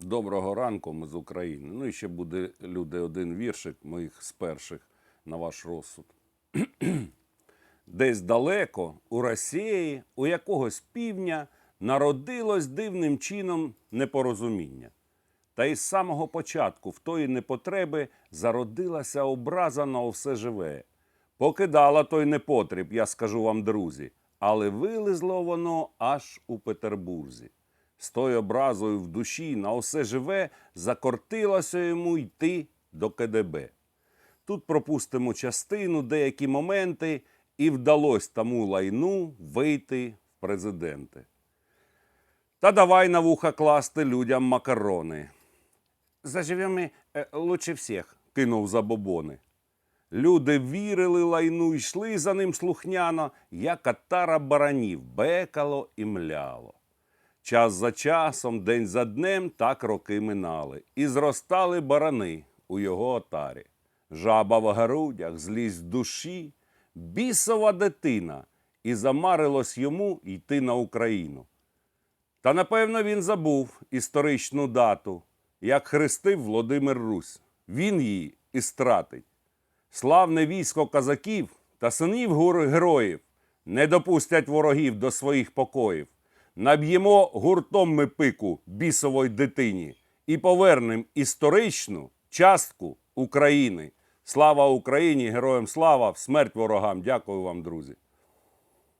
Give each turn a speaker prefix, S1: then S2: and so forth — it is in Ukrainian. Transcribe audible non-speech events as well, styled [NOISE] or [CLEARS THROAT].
S1: Доброго ранку, ми з України. Ну і ще буде люди один віршик моїх з перших на ваш розсуд. [CLEARS THROAT] Десь далеко, у Росії, у якогось півдня народилось дивним чином непорозуміння. Та із самого початку в тої непотреби зародилася образа на все живе. Покидала той непотріб, я скажу вам, друзі, але вилізло воно аж у Петербурзі. З тою образою в душі на усе живе закортилося йому йти до КДБ. Тут пропустимо частину, деякі моменти, і вдалось тому лайну вийти в президенти. Та давай на вуха класти людям макарони. Заживемо е, лучше всіх, кинув забобони. Люди вірили лайну, йшли за ним слухняно, як атара баранів, бекало і мляло. Час за часом, день за днем, так роки минали, і зростали барани у його отарі. Жаба в грудях, злість в душі, бісова дитина, і замарилось йому йти на Україну. Та напевно він забув історичну дату, як хрестив Володимир Русь. Він її і стратить. Славне військо казаків та синів героїв не допустять ворогів до своїх покоїв. Наб'ємо гуртом ми пику бісової дитині і повернемо історичну частку України. Слава Україні! Героям слава! Смерть ворогам! Дякую вам, друзі!